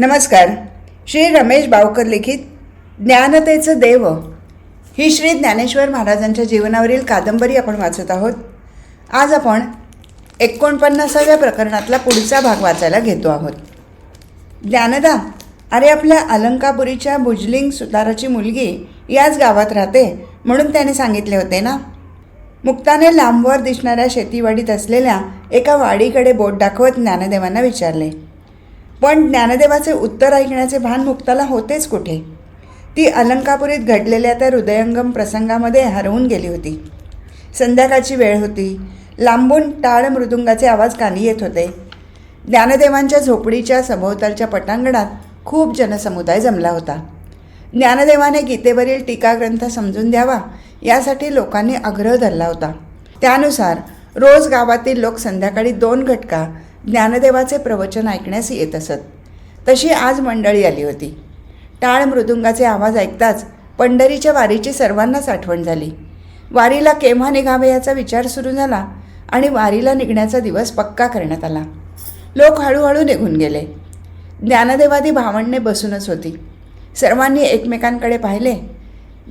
नमस्कार. श्री रमेश बावकर लिखित ज्ञानतेचं देव. ही श्री ज्ञानेश्वर महाराजांच्या जीवनावरील कादंबरी आपण वाचत आहोत. आज आपण एकोणपन्नासाव्या प्रकरणातला पुढचा भाग वाचायला घेतो आहोत. ज्ञानदा अरे आपल्या अलंकापुरीच्या बुजलिंग सुताराची मुलगी याच गावात राहते म्हणून त्याने सांगितले होते ना? मुक्ताने लांबवर दिसणाऱ्या शेतीवाडीत असलेल्या एका वाडीकडे बोट दाखवत ज्ञानदेवांना विचारले. पण ज्ञानदेवाचे उत्तर ऐकण्याचे भान मुक्ताला होतेच कुठे? ती अलंकापुरीत घडलेल्या त्या हृदयंगम प्रसंगामध्ये हरवून गेली होती. संध्याकाळची वेळ होती. लांबून टाळ मृदुंगाचे आवाज कानी येत होते. ज्ञानदेवांच्या झोपडीच्या सभोवतालच्या पटांगणात खूप जनसमुदाय जमला होता. ज्ञानदेवाने गीतेवरील टीकाग्रंथ समजून द्यावा यासाठी लोकांनी आग्रह धरला होता. त्यानुसार रोज गावातील लोक संध्याकाळी दोन घटका ज्ञानदेवाचे प्रवचन ऐकण्यास येत असत. तशी आज मंडळी आली होती. टाळ मृदुंगाचे आवाज ऐकताच पंढरीच्या वारीची सर्वांनाच आठवण झाली. वारीला केव्हा निघावे याचा विचार सुरू झाला आणि वारीला निघण्याचा दिवस पक्का करण्यात आला. लोक हळूहळू निघून गेले. ज्ञानदेवादी भावंडणे बसूनच होती. सर्वांनी एकमेकांकडे पाहिले.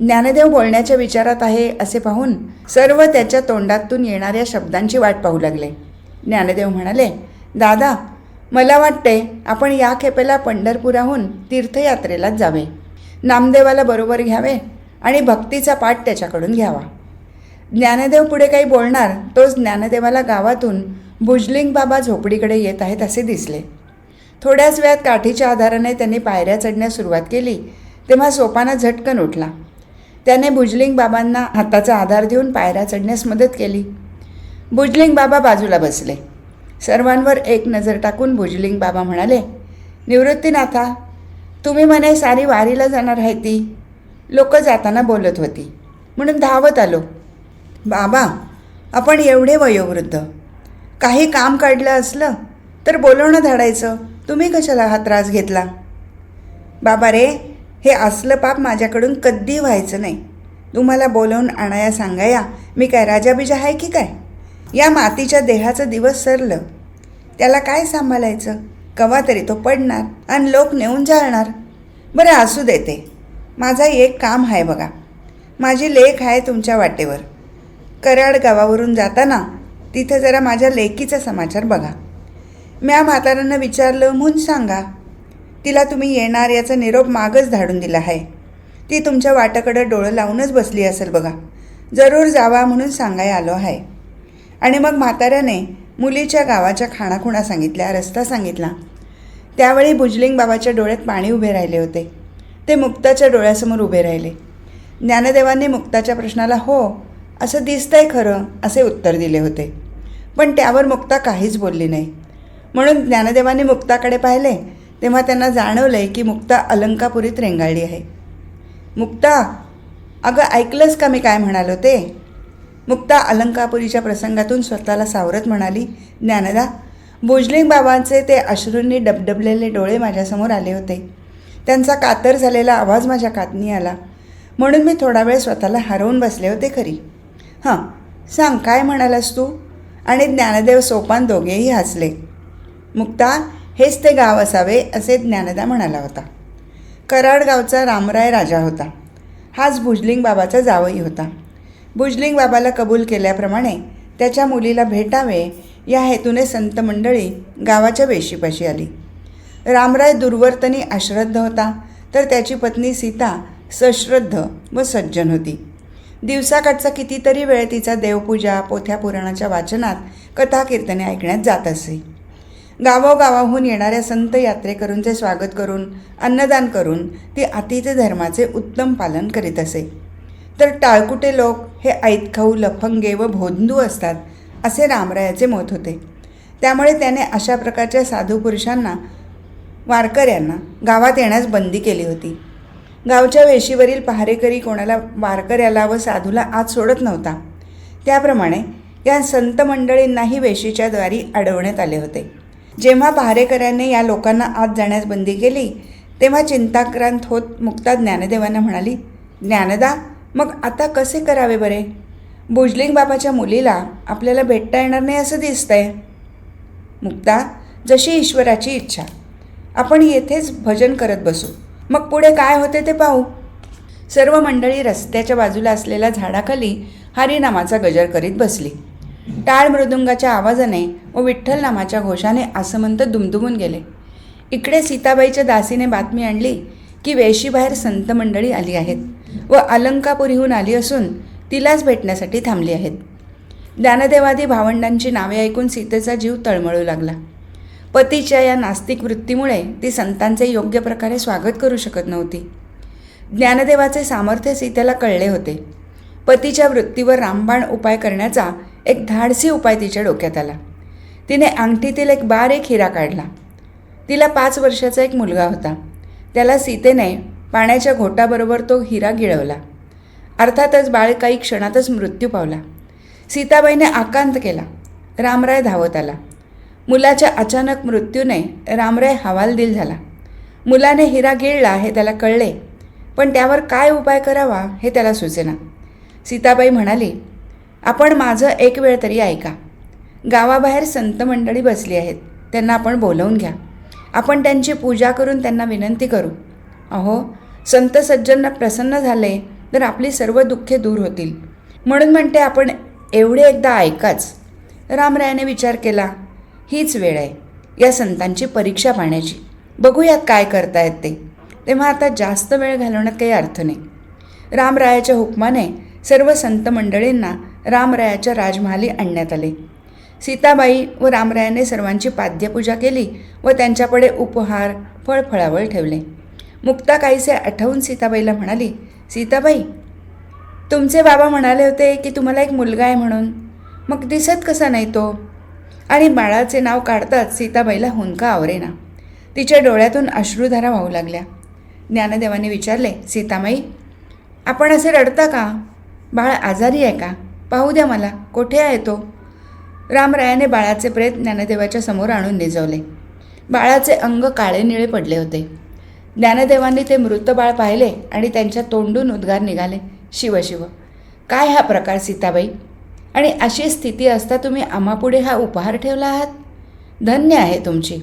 ज्ञानदेव बोलण्याच्या विचारात आहे असे पाहून सर्व त्याच्या तोंडातून येणाऱ्या शब्दांची वाट पाहू लागले. ज्ञानदेव म्हणाले दादा मला वाटते आपण या खेपेला पंढरपुराहून तीर्थयात्रेलाच जावे. नामदेवाला बरोबर घ्यावे आणि भक्तीचा पाठ त्याच्याकडून घ्यावा. ज्ञानदेव पुढे काही बोलणार तोच ज्ञानदेवाला गावातून भुजलिंग बाबा झोपडीकडे येत आहेत असे दिसले. थोड्याच वेळात काठीच्या आधाराने त्यांनी पायऱ्या चढण्यास सुरुवात केली तेव्हा सोपाना झटकन उठला. त्याने भुजलिंग बाबांना हाताचा आधार देऊन पायऱ्या चढण्यास मदत केली. भुजलिंग बाबा बाजूला बसले. सर्वांवर एक नजर टाकून भुजलिंग बाबा म्हणाले निवृत्तीनाथा तुम्ही म्हणे सारी वारीला जाणार आहे ती. लोक जाताना बोलत होती. म्हणून धावत आलो. बाबा आपण एवढे वयोवृद्ध काही काम काढलं असलं तर बोलवणं धाडायचं. तुम्ही कशाला हा त्रास घेतला? बाबा रे हे असलं पाप माझ्याकडून कधी व्हायचं नाही. तुम्हाला बोलवून आणाया सांगाया मी काय राजाबिजा आहे की काय? या मातीच्या देहाचं दिवस सरलं. त्याला काय सांभाळायचं? कवा तरी तो पडणार आणि लोक नेऊन जाळणार. बरं असू देते माझा एक काम आहे बघा. माझी लेख आहे तुमच्या वाटेवर. कराड गावावरून जाताना तिथे जरा माझ्या लेकीचा समाचार बघा. म्या म्हाताऱ्यांना विचारलं म्हणून सांगा तिला तुम्ही येणार याचा निरोप मागच धाडून दिला आहे. ती तुमच्या वाटाकडं डोळं लावूनच बसली असेल बघा. जरूर जावा म्हणून सांगाय आलो आहे. आणि मग म्हाताऱ्याने मुलीच्या गावाच्या खाणाखुणा सांगितल्या रस्ता सांगितला. त्यावेळी भुजलिंग बाबाच्या डोळ्यात पाणी उभे राहिले होते. ते मुक्ताच्या डोळ्यासमोर उभे राहिले. ज्ञानदेवांनी मुक्ताच्या प्रश्नाला हो असं दिसतंय खरं असे उत्तर दिले होते. पण त्यावर मुक्ता काहीच बोलली नाही. म्हणून ज्ञानदेवांनी मुक्ताकडे पाहिले तेव्हा त्यांना जाणवलंय की मुक्ता अलंकापुरीत रेंगाळली आहे. मुक्ता अगं ऐकलंस का मी काय म्हणालो ते? मुक्ता अलंकापुरीच्या प्रसंगातून स्वतःला सावरत म्हणाली ज्ञानदा भोजलिंग बाबांचे ते अश्रूंनी डबडबलेले डोळे माझ्यासमोर आले होते. त्यांचा कातर झालेला आवाज माझ्या कातनी आला. म्हणून मी थोडा वेळ स्वतःला हरवून बसले होते खरी. हां सांग काय म्हणालास तू? आणि ज्ञानदेव सोपान दोघेही हसले. मुक्ता हेच ते गाव असावे असे ज्ञानदा म्हणाला होता. कराड गावचा रामराय राजा होता. हाच भुजलिंग बाबाचा जावई होता. भुजलिंग बाबाला कबूल केल्याप्रमाणे त्याच्या मुलीला भेटावे या हेतूने संत मंडळी गावाच्या वेशीपाशी आली. रामराय दुर्वर्तनी अश्रद्ध होता तर त्याची पत्नी सीता सश्रद्ध व सज्जन होती. दिवसाकाठचा कितीतरी वेळ तिचा देवपूजा पोथ्या पुराणाच्या वाचनात कथा कीर्तने ऐकण्यात जात असे. गावोगावाहून येणाऱ्या संत यात्रेकरूंचे स्वागत करून अन्नदान करून ती अतिथी धर्माचे उत्तम पालन करीत असे. तर टाळकुटे लोक हे ऐतखाऊ लफंगे व भोंदू असतात असे रामरायाचे मत होते. त्यामुळे त्याने अशा प्रकारच्या साधू पुरुषांना वारकऱ्यांना गावात येण्यास बंदी केली होती. गावच्या वेशीवरील पहारेकरी कोणाला वारकऱ्याला व साधूला आत सोडत नव्हता. त्याप्रमाणे या संत मंडळींनाही वेशीच्या द्वारी अडवण्यात आले होते. जेव्हा पहारेकऱ्यांनी या लोकांना आत जाण्यास बंदी केली तेव्हा चिंताक्रांत होत मुक्ता ज्ञानदेवांना म्हणाली ज्ञानदा मग आता कसे करावे बरे? भुजलिंग बाबाच्या मुलीला आपल्याला भेटता येणार नाही असं दिसतंय. मुक्ता जशी ईश्वराची इच्छा. आपण येथेच भजन करत बसू. मग पुढे काय होते ते पाहू. सर्व मंडळी रस्त्याच्या बाजूला असलेल्या झाडाखाली हरिनामाचा गजर करीत बसली. टाळ मृदुंगाच्या आवाजाने व विठ्ठल नामाच्या घोषाने आसमंत दुमदुमून गेले. इकडे सीताबाईच्या दासीने बातमी आणली की वेशीबाहेर संत मंडळी आली आहेत. व अलंकापुरीहून आली असून तिलाच भेटण्यासाठी थांबली आहेत. ज्ञानदेवादी भावंडांची नावे ऐकून सीतेचा जीव तळमळू लागला. पतीच्या या नास्तिक वृत्तीमुळे ती संतांचे योग्य प्रकारे स्वागत करू शकत नव्हती. ज्ञानदेवाचे सामर्थ्य सीतेला कळले होते. पतीच्या वृत्तीवर रामबाण उपाय करण्याचा एक धाडसी उपाय तिच्या डोक्यात आला. तिने अंगठीतील एक बारीक हिरा काढला. तिला पाच वर्षाचा एक मुलगा होता. त्याला सीतेने पाण्याच्या घोटाबरोबर तो हिरा गिळवला. अर्थातच बाळ काही क्षणातच मृत्यू पावला. सीताबाईने आकांत केला. रामराय धावत आला. मुलाच्या अचानक मृत्यूने रामराय हवालदिल झाला. मुलाने हिरा गिळला हे त्याला कळले पण त्यावर काय उपाय करावा हे त्याला सुचेना. सीताबाई म्हणाली आपण माझं एक वेळ तरी ऐका. गावाबाहेर संत मंडळी बसली आहेत. त्यांना आपण बोलवून घ्या. आपण त्यांची पूजा करून त्यांना विनंती करू. अहो संत सज्जनना प्रसन्न झाले तर आपली सर्व दुःखे दूर होतील. म्हणून म्हणते आपण एवढे एकदा ऐकाच. रामरायाने विचार केला हीच वेळ आहे या संतांची परीक्षा पाहण्याची. बघूयात काय करतायत ते. तेव्हा आता जास्त वेळ घालवण्यात काही अर्थ नाही. रामरायाच्या हुकमाने सर्व संत मंडळींना रामरायाच्या राजमहाली आणण्यात आले. सीताबाई व रामरायाने सर्वांची पाद्यपूजा केली व त्यांच्याकडे उपहार फळफळावळ ठेवले. मुक्ता काहीसे आठवून सीताबाईला म्हणाली सीताबाई तुमचे बाबा म्हणाले होते की तुम्हाला एक मुलगा आहे म्हणून. मग दिसत कसा नाही तो? आणि बाळाचे नाव काढताच सीताबाईला हुंका आवरेना. तिच्या डोळ्यातून अश्रुधारा वाहू लागल्या. ज्ञानदेवाने विचारले सीतामाई आपण असे रडता का? बाळ आजारी आहे का? पाहू द्या मला कोठे आहे तो? रामरायाने बाळाचे प्रेत ज्ञानदेवाच्या समोर आणून निजवले. बाळाचे अंग काळे निळे पडले होते. ज्ञानदेवांनी ते मृत बाळ पाहिले आणि त्यांच्या तोंडून उद्गार निघाले. शिव शिव. काय हा प्रकार सीताबाई? आणि अशी स्थिती असता तुम्ही आम्हापुढे हा उपहार ठेवला आहात? धन्य आहे तुमची.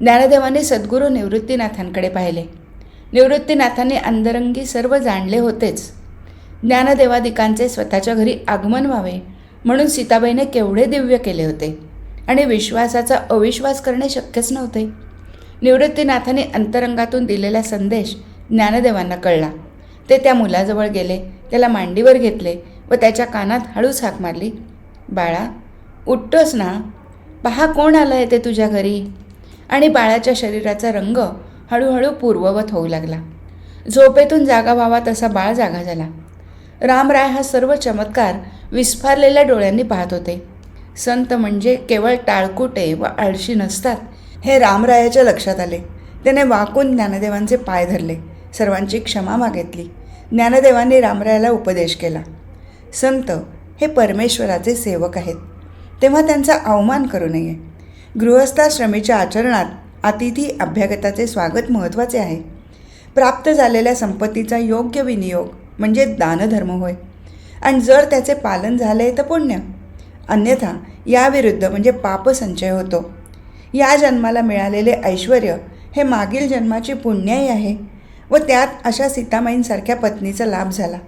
ज्ञानदेवाने सद्गुरू निवृत्तीनाथांकडे पाहिले. निवृत्तीनाथांनी अंतरंगी सर्व जाणले होतेच. ज्ञानदेवादिकांचे स्वतःच्या घरी आगमन व्हावे म्हणून सीताबाईने केवढे दिव्य केले होते आणि विश्वासाचा अविश्वास करणे शक्यच नव्हते. निवृत्तीनाथाने अंतरंगातून दिलेला संदेश ज्ञानदेवांना कळला. ते त्या मुलाजवळ गेले त्याला मांडीवर घेतले व त्याच्या कानात हळूच हाक मारली. बाळा उठतोस ना? पहा कोण आलं आहे ते तुझ्या घरी? आणि बाळाच्या शरीराचा रंग हळूहळू पूर्ववत होऊ लागला. झोपेतून जागा व्हावा तसा बाळ जागा झाला. रामराय हा सर्व चमत्कार विस्फारलेल्या डोळ्यांनी पाहत होते. संत म्हणजे केवळ टाळकुटे व आळशी नसतात. हे रामरायाच्या लक्षात आले. त्याने वाकून ज्ञानदेवांचे पाय धरले. सर्वांची क्षमा मागितली. ज्ञानदेवांनी रामरायाला उपदेश केला. संत हे परमेश्वराचे सेवक आहेत. तेव्हा त्यांचा अवमान करू नये. गृहस्थाश्रमीच्या आचरणात अतिथी अभ्यागताचे स्वागत महत्त्वाचे आहे. प्राप्त झालेल्या संपत्तीचा योग्य विनियोग म्हणजे दानधर्म होय. आणि जर त्याचे पालन झाले तर पुण्य. अन्यथा याविरुद्ध म्हणजे पापसंचय होतो. या जन्माला मिळालेले ऐश्वर हे मागील जन्माची पुण्याई आहे व त्यात अशा सीतामाईंसारख्या पत्नीचा लाभ झाला.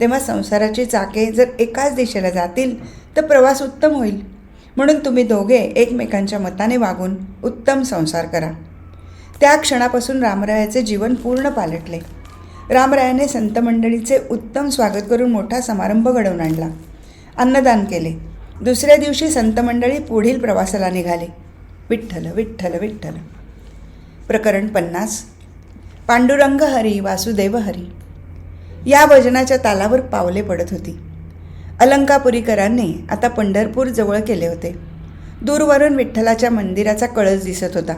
तेव्हा संसाराची चाके जर एकाच दिशेला जातील तर प्रवास उत्तम होईल. म्हणून तुम्ही दोघे एकमेकांच्या मताने वागून उत्तम संसार करा. त्या क्षणापासून रामरायाचे जीवन पूर्ण पालटले. रामरायाने संत मंडळीचे उत्तम स्वागत करून मोठा समारंभ घडवून आणला. अन्नदान केले. दुसऱ्या दिवशी संत मंडळी पुढील प्रवासाला निघाली. विठ्ठल विठ्ठल विठ्ठल. प्रकरण पन्नास. पांडुरंग हरी वासुदेव हरी. या भजनाच्या तालावर पावले पडत होती. अलंकापुरीकरांनी आता पंढरपूर जवळ केले होते. दूरवरून विठ्ठलाच्या मंदिराचा कळस दिसत होता.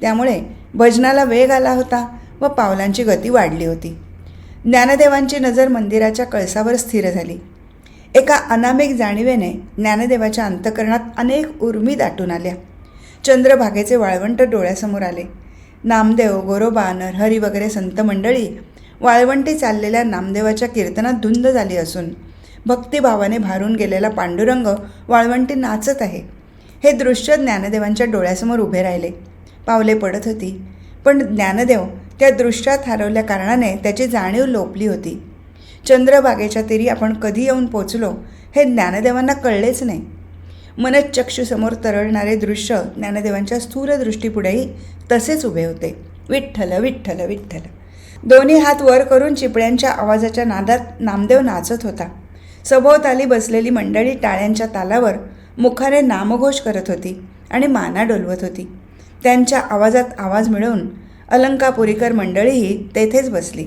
त्यामुळे भजनाला वेग आला होता व पावलांची गती वाढली होती. ज्ञानदेवांची नजर मंदिराच्या कळसावर स्थिर झाली. एका अनामिक जाणीवेने ज्ञानदेवाच्या अंतकरणात अनेक उर्मी दाटून आल्या. चंद्रभागेचे वाळवंट डोळ्यासमोर आले. नामदेव गोरोबा नरहरी वगैरे संत मंडळी वाळवंटी चाललेल्या नामदेवाच्या कीर्तनात धुंद झाली असून भक्तिभावाने भारून गेलेला पांडुरंग वाळवंटी नाचत आहे. हे दृश्य ज्ञानदेवांच्या डोळ्यासमोर उभे राहिले. पावले पडत होती पण ज्ञानदेव त्या दृश्यात हरवल्या कारणाने त्याची जाणीव लोपली होती. चंद्रभागेच्या तिरी आपण कधी येऊन पोचलो हे ज्ञानदेवांना कळलेच नाही. मनच्चक्षुसमोर तरळणारे दृश्य ज्ञानदेवांच्या स्थूल दृष्टीपुढेही तसेच उभे होते. विठ्ठल विठ्ठल विठ्ठल. दोन्ही हात वर करून चिपळ्यांच्या आवाजाच्या नादात नामदेव नाचत होता. सभोवताली बसलेली मंडळी टाळ्यांच्या तालावर मुखाने नामघोष करत होती आणि माना डोलवत होती. त्यांच्या आवाजात आवाज मिळवून अलंकापुरीकर मंडळीही तेथेच बसली.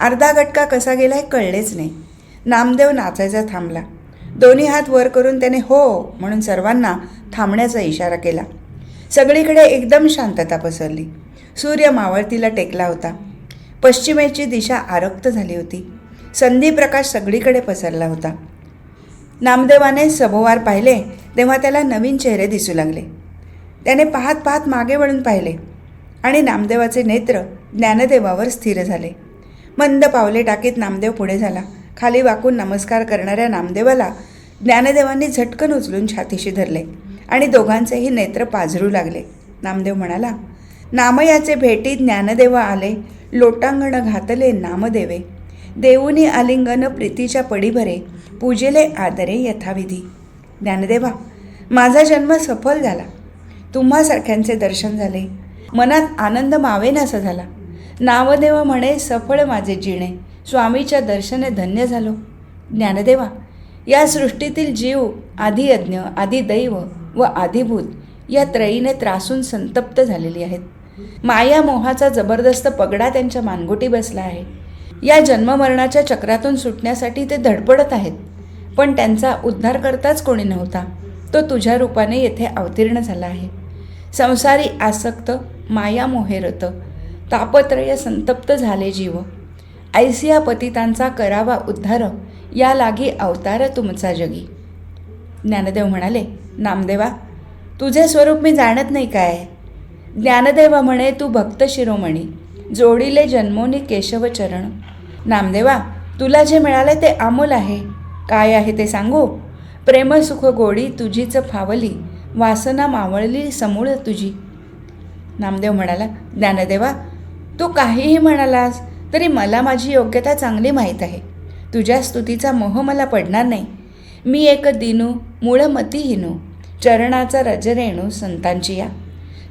अर्धा गटका कसा गेला हे कळलेच नाही. नामदेव नाचायचा थांबला. दोन्ही हात वर करून त्याने हो म्हणून सर्वांना थांबण्याचा इशारा केला. सगळीकडे एकदम शांतता पसरली. सूर्य मावळतीला टेकला होता. पश्चिमेची दिशा आरक्त झाली होती. संधी प्रकाश सगळीकडे पसरला होता. नामदेवाने सभोवार पाहिले तेव्हा त्याला नवीन चेहरे दिसू लागले. त्याने पाहत पाहत मागे वळून पाहिले आणि नामदेवाचे नेत्र ज्ञानदेवावर स्थिर झाले. मंद पावले टाकीत नामदेव पुढे झाला. खाली वाकून नमस्कार करणाऱ्या नामदेवाला ज्ञानदेवांनी झटकन उचलून छातीशी धरले आणि दोघांचेही नेत्र पाझरू लागले. नामदेव म्हणाला नामयाचे भेटी ज्ञानदेव आले लोटांगण घातले नामदेवे. देऊनी आलिंगन प्रीतीच्या पडीभरे पूजेले आदरे यथाविधी. ज्ञानदेवा माझा जन्म सफल झाला. तुम्हासारख्यांचे दर्शन झाले. मनात आनंद मावेनासा झाला. नामदेव म्हणे सफळ माझे जिणे. स्वामीच्या दर्शने धन्य झालो. ज्ञानदेवा या सृष्टीतील जीव आधी यज्ञ आधी दैव व आधिभूत या त्रयीने त्रासून संतप्त झालेली आहेत. माया मोहाचा जबरदस्त पगडा त्यांच्या मानगोटी बसला आहे. या जन्ममरणाच्या चक्रातून सुटण्यासाठी ते धडपडत आहेत. पण त्यांचा उद्धार करताच कोणी नव्हता. तो तुझ्या रूपाने येथे अवतीर्ण झाला आहे. संसारी आसक्त माया मोहेरत तापत्रय संतप्त झाले जीव. ऐसिया पतितांचा करावा उद्धार या लागी अवतार तुमचा जगी. ज्ञानदेव म्हणाले नामदेवा तुझे स्वरूप मी जाणत नाही काय? ज्ञानदेवा म्हणे तू भक्त शिरोमणी जोडीले जन्मोनी केशव चरण. नामदेवा तुला जे मिळाले ते अमोल आहे. काय आहे ते सांगू? प्रेमसुख गोडी तुझीच फावली वासना मावळली समूळ तुझी. नामदेव म्हणाला ज्ञानदेवा तू काहीही म्हणालास तरी मला माझी योग्यता चांगली माहीत आहे. तुझ्या स्तुतीचा मोह मला पडणार नाही. मी एक दिनू मूळ मतीहीनू चरणाचा रजरेणू संतांची या.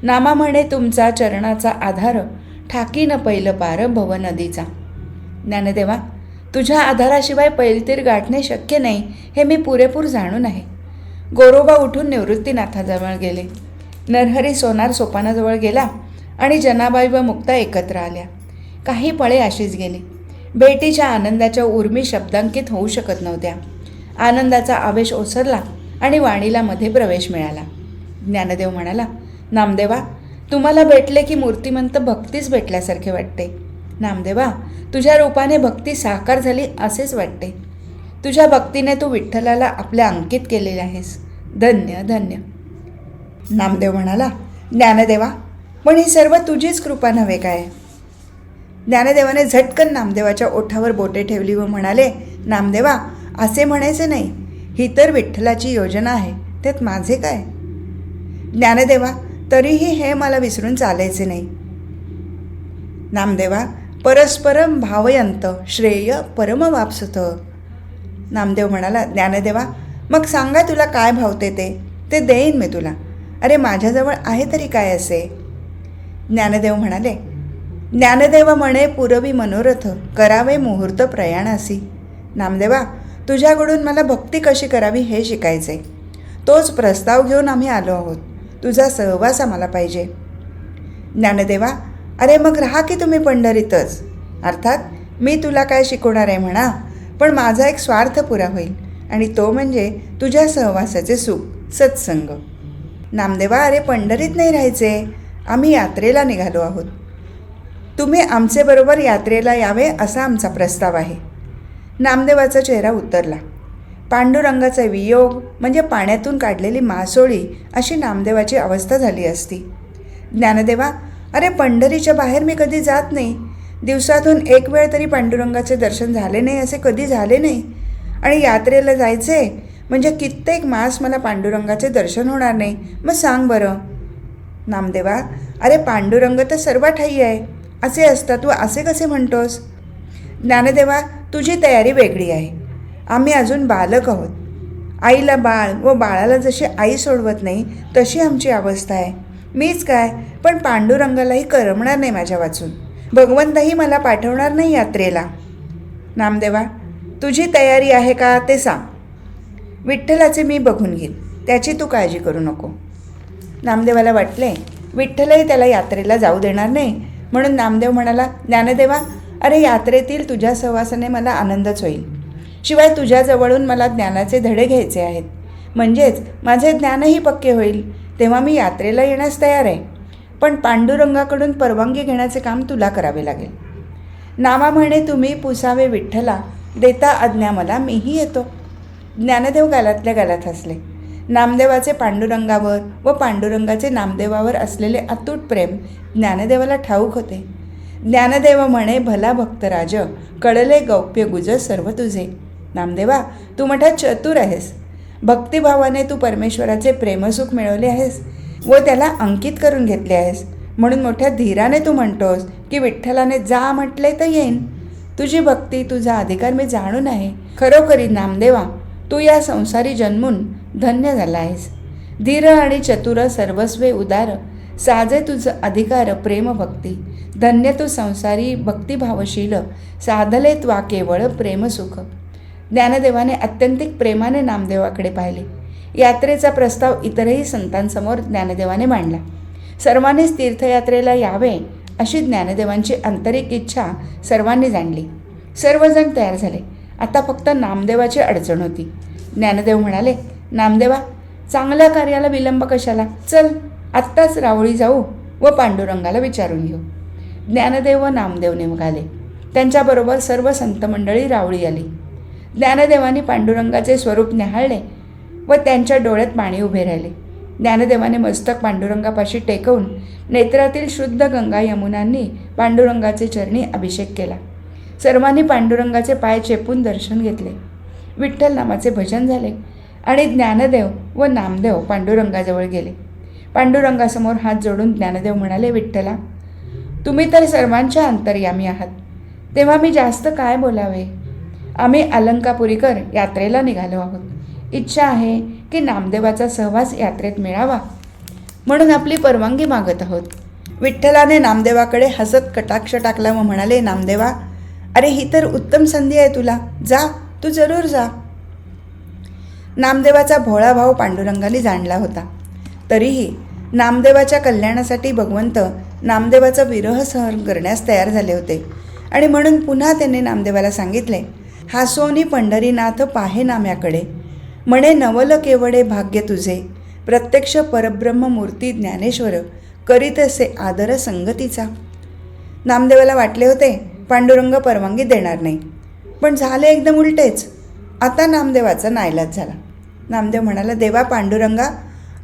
नामा म्हणे तुमचा चरणाचा आधार ठाकीन पैल पार भव नदीचा ज्ञानदेवा तुझ्या आधाराशिवाय पैलतीर गाठणे शक्य नाही हे मी पुरेपूर जाणून आहे. गोरोबा उठून निवृत्तीनाथाजवळ गेले. नरहरी सोनार सोपानाजवळ गेला आणि जनाबाई व मुक्ता एकत्र आल्या. काही पळे अशीच गेली. भेटीच्या आनंदाच्या उर्मी शब्दांकित होऊ शकत नव्हत्या. आनंदाचा आवेश ओसरला आणि वाणीला मध्ये प्रवेश मिळाला. ज्ञानदेव म्हणाला नामदेवा तुम्हाला भेटले की मूर्तिमंत भक्तीच भेटल्यासारखे वाटते. नामदेवा तुझ्या रूपाने भक्ती साकार झाली असेच वाटते. तुझ्या भक्तीने तू विठ्ठलाला आपल्या अंकित केलेले आहेस. धन्य धन्य. नामदेव म्हणाला ज्ञानदेवा पण ही सर्व तुझीच कृपा नव्हे काय? ज्ञानदेवाने झटकन नामदेवाच्या ओठावर बोटे ठेवली व म्हणाले नामदेवा असे म्हणायचे नाही. ही तर विठ्ठलाची योजना आहे. त्यात माझे काय? ज्ञानदेवा तरीही हे मला विसरून चालायचे नाही. नामदेवा परस्परम भावयंत श्रेय परम वापसत. नामदेव म्हणाला ज्ञानदेवा मग सांगा तुला काय भावते ते? ते देईन मी तुला. अरे माझ्याजवळ आहे तरी काय असे? ज्ञानदेव म्हणाले ज्ञानदेव म्हणे पुरवी मनोरथ करावे मुहूर्त प्रयाणासी. नामदेवा तुझ्याकडून मला भक्ती कशी करावी हे शिकायचे. तोच प्रस्ताव घेऊन आम्ही आलो आहोत. तुझा सहवास आम्हाला पाहिजे. ज्ञानदेवा अरे मग राहा की तुम्ही पंढरीतच. अर्थात मी तुला काय शिकवणार आहे म्हणा पण माझा एक स्वार्थ पुरा होईल आणि तो म्हणजे तुझ्या सहवासाचे सुख सत्संग. नामदेवा अरे पंढरीत नाही राहायचे. आम्ही यात्रेला निघालो आहोत. तुम्ही आमचेबरोबर यात्रेला यावे असा आमचा प्रस्ताव आहे. नामदेवाचा चेहरा उतरला. पांडुरंगाचा वियोग म्हणजे पाण्यातून काढलेली मासोळी अशी नामदेवाची अवस्था झाली असती. ज्ञानदेवा अरे पंढरीच्या बाहेर मी कधी जात नाही. दिवसातून एक वेळ तरी पांडुरंगाचे दर्शन झाले नाही असे कधी झाले नाही. आणि यात्रेला जायचे म्हणजे कित्येक मास मला पांडुरंगाचे दर्शन होणार नाही. मग सांग बरं. नामदेवा अरे पांडुरंग तर सर्व ठाई आहे. असे असता तू असे कसे म्हणतोस? ज्ञानदेवा तुझी तयारी वेगळी आहे. आम्ही अजून बालक आहोत. आईला बाळ व बाळाला जशी आई सोडवत नाही तशी आमची अवस्था आहे. मीच काय? पण पांडुरंगालाही करमणार नाही माझ्या वाचून. भगवंतही मला पाठवणार नाही यात्रेला. नामदेवा तुझी तयारी आहे का ते सांग. विठ्ठलाचे मी बघून घेईन. त्याची तू काळजी करू नको. नामदेवाला वाटले विठ्ठलही त्याला यात्रेला जाऊ देणार नाही. म्हणून नामदेव म्हणाला ज्ञानदेवा अरे यात्रेतील तुझ्या सहवासाने मला आनंदच होईल. शिवाय तुझ्याजवळून मला ज्ञानाचे धडे घ्यायचे आहेत. म्हणजेच माझे ज्ञानही पक्के होईल तेव्हा मी यात्रेला येण्यास तयार आहे. पण पांडुरंगाकडून परवानगी घेण्याचे काम तुला करावे लागेल. नामा म्हणे तुम्ही पुसावे विठ्ठला देता आज्ञा मला मीही येतो. ज्ञानदेव गालातल्या गालात हसले. नामदेवाचे पांडुरंगावर व पांडुरंगाचे नामदेवावर असलेले अतूट प्रेम ज्ञानदेवाला ठाऊक होते. ज्ञानदेव म्हणे भला भक्तराज कळले गौप्य गुज सर्व तुझे. नामदेवा तू मोठा चतुर आहेस. भक्तिभावाने तू परमेश्वराचे प्रेमसुख मिळवले आहेस व त्याला अंकित करून घेतले आहेस. म्हणून मोठ्या धीराने तू म्हणतोस की विठ्ठलाने जा म्हटले तर येईन. तुझी भक्ती तुझा अधिकार मी जाणून आहे. खरोखरी नामदेवा तू या संसारी जन्मून धन्य झाला आहेस धीर आणि चतुर सर्वस्वे उदार. साजे तुझं अधिकार प्रेम भक्ती धन्य तू संसारी भक्तिभावशील. साधले त्वा केवळ प्रेमसुख. ज्ञानदेवाने अत्यंतिक प्रेमाने नामदेवाकडे पाहिले. यात्रेचा प्रस्ताव इतरही संतांसमोर ज्ञानदेवाने मांडला. सर्वांनीच तीर्थयात्रेला यावे अशी ज्ञानदेवांची आंतरिक इच्छा सर्वांनी जाणली. सर्वजण तयार झाले. आता फक्त नामदेवाची अडचण होती. ज्ञानदेव म्हणाले नामदेवा चांगल्या कार्याला विलंब कशाला? चल आत्ताच रावळी जाऊ व पांडुरंगाला विचारून घेऊ. ज्ञानदेव व नामदेव निघाले. त्यांच्याबरोबर सर्व संतमंडळी रावळी आली. ज्ञानदेवाने पांडुरंगाचे स्वरूप न्याहाळले व त्यांच्या डोळ्यात पाणी उभे राहिले. ज्ञानदेवाने मस्तक पांडुरंगापाशी टेकवून नेत्रातील शुद्ध गंगा यमुनांनी पांडुरंगाचे चरणी अभिषेक केला. सर्वांनी पांडुरंगाचे पाय चेपून दर्शन घेतले. विठ्ठल नामाचे भजन झाले. आणि ज्ञानदेव व नामदेव पांडुरंगाजवळ गेले. पांडुरंगासमोर हात जोडून ज्ञानदेव म्हणाले विठ्ठला तुम्ही तर सर्वांच्या अंतर्यामी आहात. तेव्हा मी जास्त काय बोलावे? आम्ही अलंकापुरीकर यात्रेला निघालो आहोत. इच्छा आहे की नामदेवाचा सहवास यात्रेत मिळावा. म्हणून आपली परवानगी मागत आहोत. विठ्ठलाने नामदेवाकडे हसत कटाक्ष टाकला व म्हणाले नामदेवा अरे ही तर उत्तम संधी आहे तुला. जा तू जरूर जा. नामदेवाचा भोळा भाव पांडुरंगाने जाणला होता. तरीही नामदेवाच्या कल्याणासाठी भगवंत नामदेवाचा विरह सहन करण्यास तयार झाले होते. आणि म्हणून पुन्हा त्यांनी नामदेवाला सांगितले हासोनी पंढरीनाथ पाहे नाम्याकडे. म्हणे नवल केवडे भाग्य तुझे. प्रत्यक्ष परब्रह्म मूर्ती ज्ञानेश्वर करीत असे आदर संगतीचा. नामदेवाला वाटले होते पांडुरंग परवानगी देणार नाही. पण झाले एकदम उलटेच. आता नामदेवाचा नाईलाज झाला. नामदेव म्हणाला देवा पांडुरंगा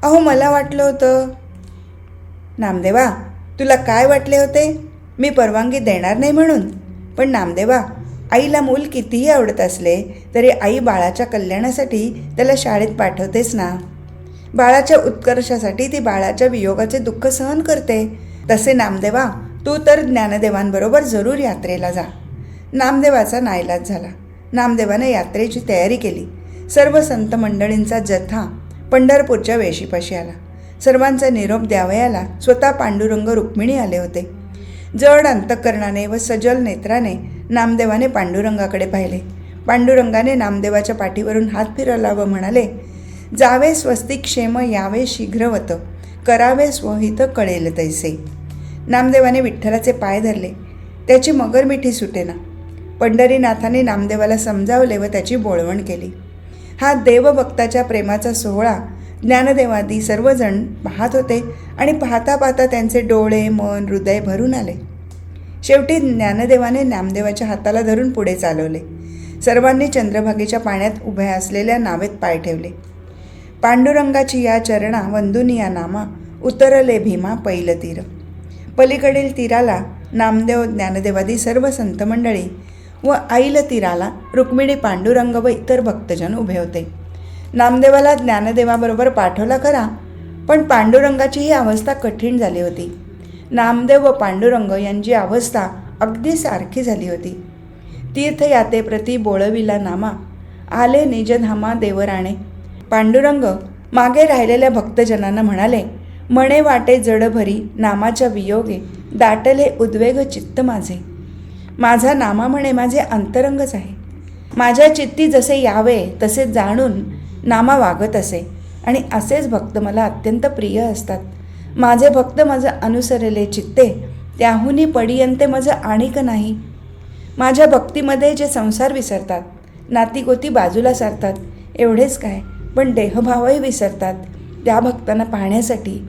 अहो मला वाटलं होतं. नामदेवा तुला काय वाटले होते? मी परवानगी देणार नाही म्हणून. पण नामदेवा आईला मूल कितीही आवडत असले तरी आई बाळाच्या कल्याणासाठी त्याला शाळेत पाठवतेच ना. बाळाच्या उत्कर्षासाठी ती बाळाच्या वियोगाचे दुःख सहन करते. तसे नामदेवा तू तर ज्ञानदेवांबरोबर जरूर यात्रेला जा. नामदेवाचा नाईलाज झाला. नामदेवाने यात्रेची तयारी केली. सर्व संत मंडळींचा जथा पंढरपूरच्या वेशीपाशी आला. सर्वांचा निरोप द्यावयाला स्वतः पांडुरंग रुक्मिणी आले होते. जड अंतकरणाने व सजल नेत्राने नामदेवाने पांडुरंगाकडे पाहिले. पांडुरंगाने नामदेवाच्या पाठीवरून हात फिरवला व म्हणाले जावे स्वस्तिक क्षेम यावे शीघ्रवत करावे स्वहित कळेल तैसे. नामदेवाने विठ्ठलाचे पाय धरले. त्याची मगर मिठी सुटेना. पंढरीनाथाने नामदेवाला समजावले व त्याची बोळवण केली. हा देवभक्ताच्या प्रेमाचा सोहळा ज्ञानदेवादी सर्वजण पाहत होते आणि पाहता पाहता त्यांचे डोळे मन हृदय भरून आले. शेवटी ज्ञानदेवाने नामदेवाच्या हाताला धरून पुढे चालवले. सर्वांनी चंद्रभागेच्या पाण्यात उभ्या असलेल्या नावेत पाय ठेवले. पांडुरंगाची या चरणा वंदुनी या नामा उतरले भीमा पैल तीर पलीकडील तीराला नामदेव ज्ञानदेवादी सर्व संतमंडळी व आईला तीराला रुक्मिणी पांडुरंग व इतर भक्तजन उभे होते. नामदेवाला ज्ञानदेवाबरोबर पाठवला खरा पण पांडुरंगाची ही अवस्था कठीण झाली होती. नामदेव व पांडुरंग यांची अवस्था अगदी सारखी झाली होती. तीर्थयात्रेप्रती बोळविला नामा आले निजधामा देवराणे. पांडुरंग मागे राहिलेल्या भक्तजनांना म्हणाले मणे वाटे जडभरी नामाच्या वियोगे दाटले उद्वेग चित्त माझे. माझा नामा म्हणे माझे अंतरंगच आहे. माझ्या चित्ती जसे यावे तसे जाणून नामा वागत असे. आणि असेच भक्त मला अत्यंत प्रिय असतात. माझे भक्त माझं अनुसरले चित्ते त्याहूनही पडियंते माझं आणिक नाही. माझ्या भक्तीमध्ये जे संसार विसरतात नातीगोती बाजूला सारतात एवढेच काय पण देहभावही विसरतात त्या भक्तांना पाहण्यासाठी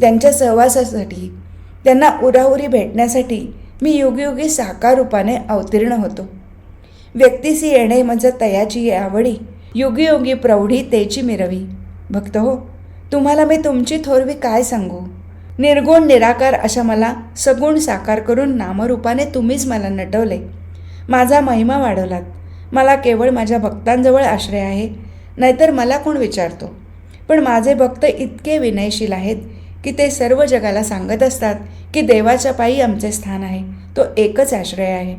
त्यांच्या सहवासासाठी त्यांना उराउरी भेटण्यासाठी मी युगयुगी साकार रूपाने अवतीर्ण होतो. व्यक्तीसी येणे म्हणजे तयाची आवडी योगी प्रौढी तेची मिरवी. भक्त हो तुम्हाला मी तुमची थोरवी काय सांगू? निर्गुण निराकार अशा मला सगुण साकार करून नामरूपाने तुम्हीच मला नटवले. माझा महिमा वाढवलात. मला केवळ माझ्या भक्तांजवळ आश्रय आहे नाहीतर मला कोण विचारतो? पण माझे भक्त इतके विनयशील आहेत की ते सर्व जगाला सांगत असतात की देवाच्या पायी आमचे स्थान आहे. तो एकच आश्रय आहे.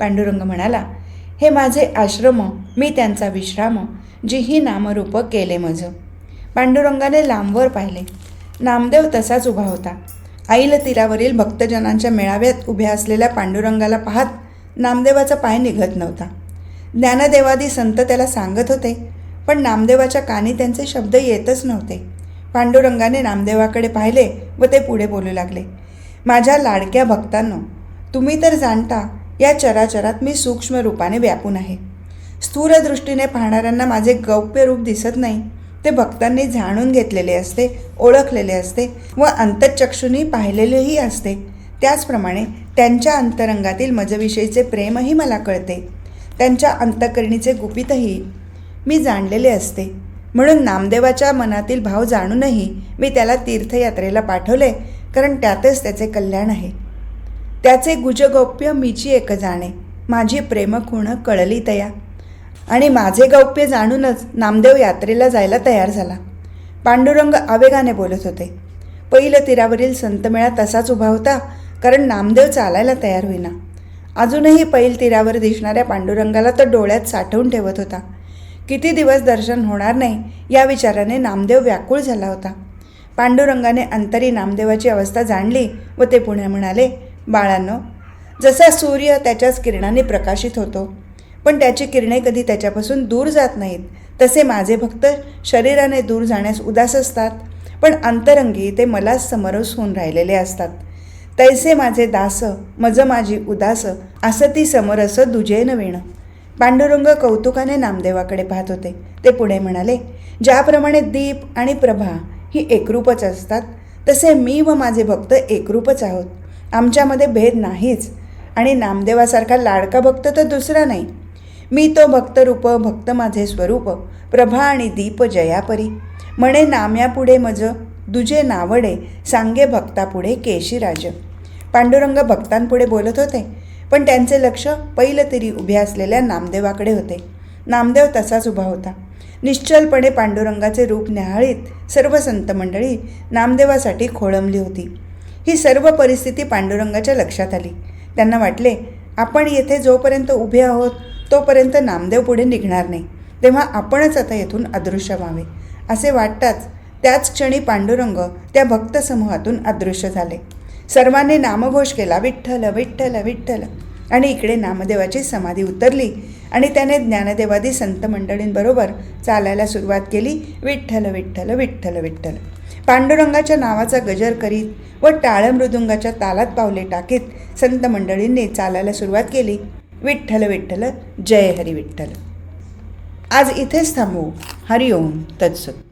पांडुरंग म्हणाला हे माझे आश्रम मी त्यांचा विश्राम जी ही नामरूप केले माझं पांडुरंगाने लांबवर पाहिले. नामदेव तसाच उभा होता. आईल तीरावरील भक्तजनांच्या मेळाव्यात उभ्या असलेल्या पांडुरंगाला पाहत नामदेवाचा पाय निघत नव्हता. ज्ञानदेवादी संत त्याला सांगत होते पण नामदेवाच्या कानी त्यांचे शब्द येतच नव्हते. पांडुरंगाने नामदेवाकडे पाहिले व ते पुढे बोलू लागले. माझ्या लाडक्या भक्तांनो तुम्ही तर जाणता या चराचरात मी सूक्ष्म रूपाने व्यापून आहे. स्थूलदृष्टीने पाहणाऱ्यांना माझे गौप्य रूप दिसत नाही. ते भक्तांनी जाणून घेतलेले असते ओळखलेले असते व अंतचक्षुनी पाहिलेलेही असते. त्याचप्रमाणे त्यांच्या अंतरंगातील मजविषयीचे प्रेमही मला कळते. त्यांच्या अंतकरणीचे गुपितही मी जाणलेले असते. म्हणून नामदेवाच्या मनातील भाव जाणूनही मी त्याला तीर्थयात्रेला पाठवले कारण त्यातच त्याचे कल्याण आहे. त्याचे गुजगौप्य मीची एक जाणे माझी प्रेमखुण कळली तया. आणि माझे गौप्य जाणूनच नामदेव यात्रेला जायला तयार झाला. पांडुरंग आवेगाने बोलत होते पहिलं तीरावरील संतमेळा तसाच उभा होता कारण नामदेव चालायला तयार होईना. अजूनही पैल तीरावर दिसणाऱ्या पांडुरंगाला तो डोळ्यात साठवून ठेवत होता. किती दिवस दर्शन होणार नाही या विचाराने नामदेव व्याकुळ झाला होता. पांडुरंगाने अंतरी नामदेवाची अवस्था जाणली व ते पुणे म्हणाले बाळांनो जसा सूर्य त्याच्याच किरणाने प्रकाशित होतो पण त्याची किरणे कधी त्याच्यापासून दूर जात नाहीत. तसे माझे भक्त शरीराने दूर जाण्यास उदास असतात पण अंतरंगी ते मलाच समरस होऊन राहिलेले असतात. तैसे माझे दास मज माझी उदास असं ती समरस दुजेन वेणं. पांडुरंग कौतुकाने नामदेवाकडे पाहत होते. ते पुढे म्हणाले ज्याप्रमाणे दीप आणि प्रभा ही एकरूपच असतात तसे मी व माझे भक्त एकरूपच आहोत. आमच्यामध्ये भेद नाहीच आणि नामदेवासारखा लाडका भक्त तर दुसरा नाही. मी तो भक्तरूप भक्त माझे स्वरूप प्रभा आणि दीप जयापरी. म्हणे नाम्यापुढे मज दुजे नावडे सांगे भक्तापुढे केशीराज. पांडुरंग भक्तांपुढे बोलत होते. पण त्यांचे लक्ष पहिलं तरी उभे असलेल्या नामदेवाकडे होते. नामदेव तसाच उभा होता. निश्चलपणे पांडुरंगाचे रूप न्याहाळीत सर्व संत मंडळी नामदेवासाठी खोळंबली होती. ही सर्व परिस्थिती पांडुरंगाच्या लक्षात आली. त्यांना वाटले आपण येथे जोपर्यंत उभे आहोत तोपर्यंत नामदेव पुढे निघणार नाही. तेव्हा आपणच आता येथून अदृश्य व्हावे. असे वाटताच त्याच क्षणी पांडुरंग त्या भक्तसमूहातून अदृश्य झाले. सर्वांनी नामघोष केला. विठ्ठल विठ्ठल विठ्ठल. आणि इकडे नामदेवाची समाधी उतरली. आणि त्याने ज्ञानदेवादी संत मंडळींबरोबर चालायला सुरुवात केली. विठ्ठल विठ्ठल विठ्ठल विठ्ठल. पांडुरंगाच्या नावाचा गजर करीत व टाळ मृदुंगाच्या तालात पावले टाकीत संत मंडळींनी चालायला सुरुवात केली. विठ्ठल विठ्ठल. जय हरी विठ्ठल. आज इथेच थांबू. हरिओम तत्सत.